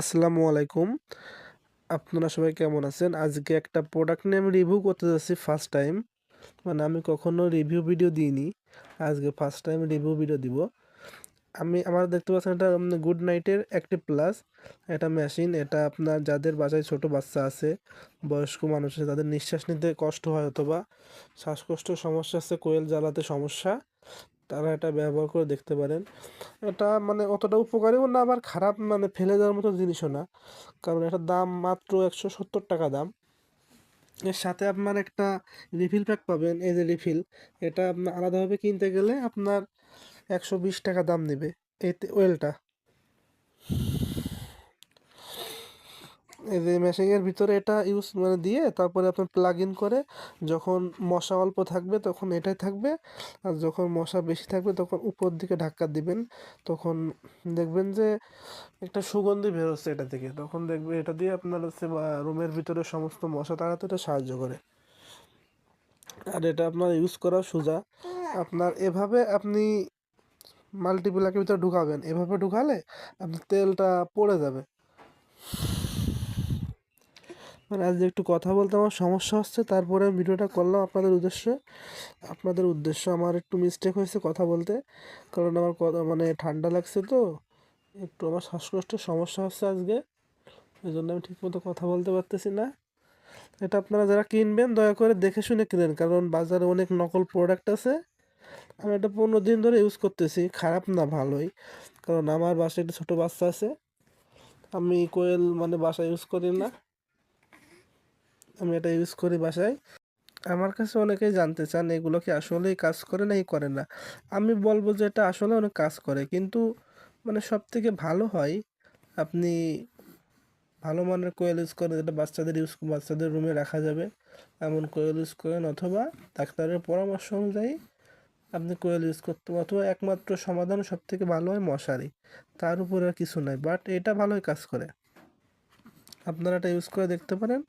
আসসালামু আলাইকুম। আপনারা সবাই কেমন আছেন? আজকে একটা প্রোডাক্ট নিয়ে আমি রিভিউ করতে যাচ্ছি ফার্স্ট টাইম মানে আমি কখনো রিভিউ ভিডিও দিইনি। আজকে ফার্স্ট টাইম রিভিউ ভিডিও দিব। আমি, আমার দেখতে পাচ্ছেন এটা গুড নাইটের একটি প্লাস এটা মেশিন এটা আপনার যাদের বাসায় ছোট বাচ্চা আছে, বয়স্ক মানুষ আছে, তাদের নিঃশ্বাস নিতে কষ্ট হয় অথবা শ্বাসকষ্ট সমস্যা আছে, কোয়েল জ্বালাতে সমস্যা। তারা এটা ব্যবহার করে দেখতে পারেন। এটা মানে অতটা উপকারীও না, আবার খারাপ মানে ফেলে দেওয়ার মতো জিনিসও না। কারণ এটার দাম মাত্র একশো সত্তর টাকা দাম। এর সাথে আপনার একটা রিফিল প্যাক পাবেন। এই যে রিফিল এটা আপনার আলাদাভাবে কিনতে গেলে আপনার একশো বিশ টাকা দাম নেবে। এতে ওয়েলটা যে মেশিনের ভিতরে এটা ইউজ মানে দিয়ে তারপরে আপনার প্লাগ ইন করে যখন মশা অল্প থাকবে তখন এটাই থাকবে। আর যখন মশা বেশি থাকবে তখন উপর দিকে ধাক্কা দিবেন। তখন দেখবেন যে একটা সুগন্ধি বেরোচ্ছে এটা থেকে। তখন দেখবে এটা দিয়ে আপনার হচ্ছে রুমের ভিতরে সমস্ত মশা তাড়াতে এটা সাহায্য করে। আর এটা আপনার ইউজ করা সোজা। আপনার এভাবে আপনি মাল্টিপ্লাকের ভিতরে ঢুকাবেন। এভাবে ঢুকালে আপনার তেলটা পড়ে যাবে। মানে আজ একটু কথা বলতে আমার সমস্যা হচ্ছে, তারপরে আমি ভিডিওটা করলাম আপনাদের উদ্দেশ্যে। আপনাদের উদ্দেশ্য আমার একটু মিস্টেক হয়েছে কথা বলতে, কারণ আমার কথা মানে ঠান্ডা লাগছে তো, একটু আমার শ্বাসকষ্টের সমস্যা হচ্ছে আজকে ওই জন্য আমি ঠিকমতো কথা বলতে পারতেছি না। এটা আপনারা যারা কিনবেন, দয়া করে দেখে শুনে কিনেন, কারণ বাজারে অনেক নকল প্রোডাক্ট আছে। আমি এটা পনেরো দিন ধরে ইউজ করতেছি, খারাপ না, ভালোই। কারণ আমার বাসায় একটা ছোটো বাচ্চা আছে, আমি কোয়েল মানে বাসা ইউজ করি না। আমি এটা ইউজ করি বাসায়। আমার কাছে অনেকেই জানতে চান, এগুলো কি আসলেই কাজ করে না এই করে না? আমি বলব যে এটা আসলে অনেক কাজ করে, কিন্তু মানে সব থেকে ভালো হয় আপনি ভালো মানের কোয়েল ইউজ করেন, যেটা বাচ্চাদের ইউজ বাচ্চাদের রুমে রাখা যাবে, এমন কোয়েল ইউজ করেন, অথবা ডাক্তারের পরামর্শ অনুযায়ী আপনি কোয়েল ইউজ করতে অথবা একমাত্র সমাধান সব থেকে ভালো হয় মশারি, তার উপরে আর কিছু নাই বাট এটা ভালোই কাজ করে। আপনারা এটা ইউজ করে দেখতে পারেন।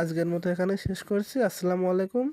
আজকের মতো এখানে শেষ করছি। আসসালামু আলাইকুম।